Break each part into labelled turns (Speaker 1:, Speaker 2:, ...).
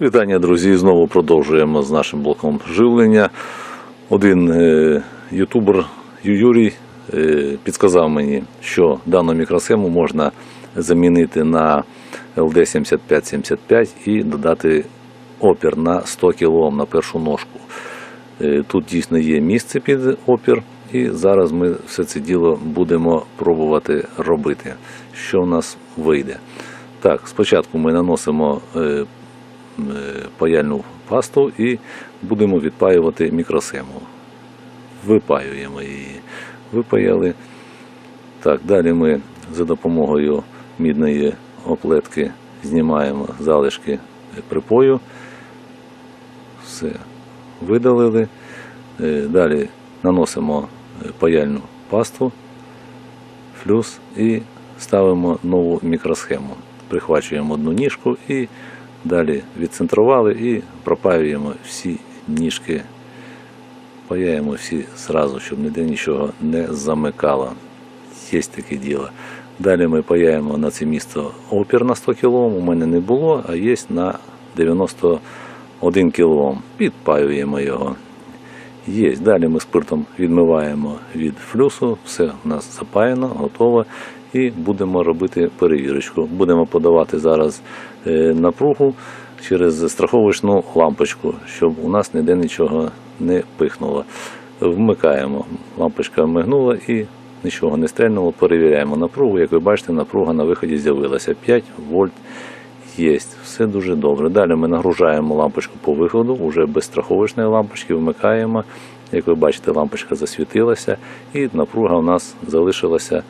Speaker 1: Вітання, друзі! Знову продовжуємо з нашим блоком живлення. Один е, ютубер Юрій е, підказав мені, що дану мікросхему можна замінити на LD7575 і додати опір на 100 кОм на першу ножку. Е, Тут дійсно є місце під опір, і зараз ми все це діло будемо пробувати робити. Що в нас вийде? Так, спочатку ми наносимо е, паяльну пасту і будемо відпаювати мікросхему. Випаюємо її. Випаяли. Так, далі ми за допомогою мідної оплетки знімаємо залишки припою. Все видалили. Е, Далі наносимо е, паяльну пасту, флюс і ставимо нову мікросхему. Прихвачуємо одну ніжку і далі відцентрували і пропаюємо всі ніжки. Паяємо всі зразу, щоб ніде нічого не замикало. Є таке діло. Далі ми паяємо на це місто опір на 100 кОм. У мене не було, а є на 91 кОм. Підпаюємо його. Є. Далі ми спиртом відмиваємо від флюсу, все у нас запаяно, готово. І будемо робити перевірочку. Будемо подавати зараз е, напругу через страховочну лампочку, щоб у нас ніде нічого не пихнуло. Вмикаємо. Лампочка мигнула і нічого не стрельнуло. Перевіряємо напругу. Як ви бачите, напруга на виході з'явилася. 5 вольт є. Все дуже добре. Далі ми нагружаємо лампочку по виходу, вже без страховочної лампочки, вмикаємо. Як ви бачите, лампочка засвітилася і напруга у нас залишилася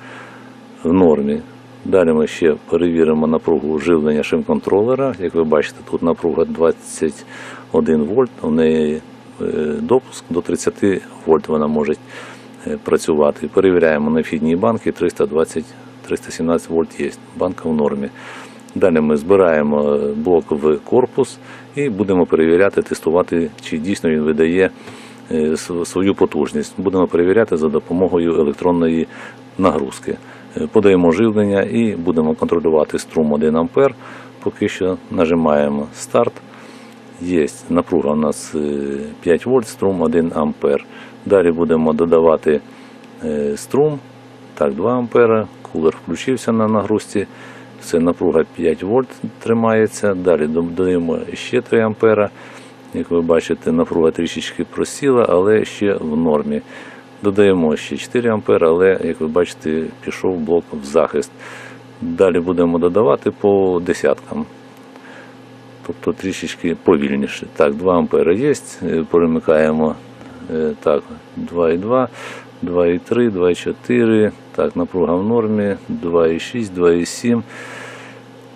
Speaker 1: в нормі. Далі ми ще перевіримо напругу живлення шим-контролера. Як ви бачите, тут напруга 21 вольт, у неї е, допуск до 30 вольт вона може е, працювати. Перевіряємо на вхідній банки 320 317 вольт є. Банка в нормі. Далі ми збираємо е, блок в корпус і будемо перевіряти, тестувати, чи дійсно він видає свою потужність. Будемо перевіряти за допомогою електронної нагрузки. Е, Подаємо живлення і будемо контролювати струм 1 А. Поки що нажимаємо старт. Є напруга у нас е, 5 вольт, струм 1 ампер. Далі будемо додавати е, струм. Так, 2 ампера. Кулер включився на нагрузці. Це напруга 5 вольт тримається. Далі додаємо ще 3 ампера. Як ви бачите, напруга трішечки просіла, але ще в нормі. Додаємо ще 4 ампера, але, як ви бачите, пішов блок в захист. Далі будемо додавати по десяткам тобто трішечки повільніше. Так, 2 ампера є, е, перемикаємо е, так, 2,2, 2,3, 2,4, так, напруга в нормі, 2,6, 2,7.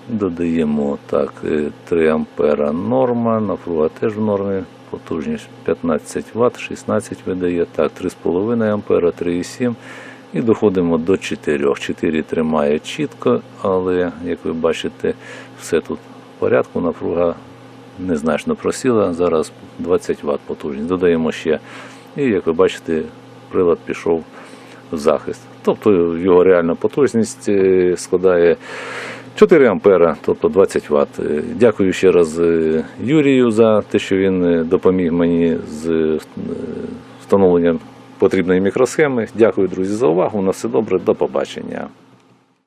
Speaker 1: Додаємо так, е, 3 ампера норма, напруга теж в нормі, потужність 15 Вт, 16 видає, так, 3,5 ампера, 3,7 і доходимо до 4. 4 тримає чітко, але, як ви бачите, все тут в порядку, напруга незначно просіла, зараз 20 Вт потужність. Додаємо ще. І, як ви бачите, прилад пішов в захист. Тобто його реальна потужність е, складає 4 ампера, тобто 20 Вт. Е, Дякую ще раз е, Юрію за те, що він е, допоміг мені з встановленням потрібної мікросхеми. Дякую, друзі, за увагу. На все добре, до побачення.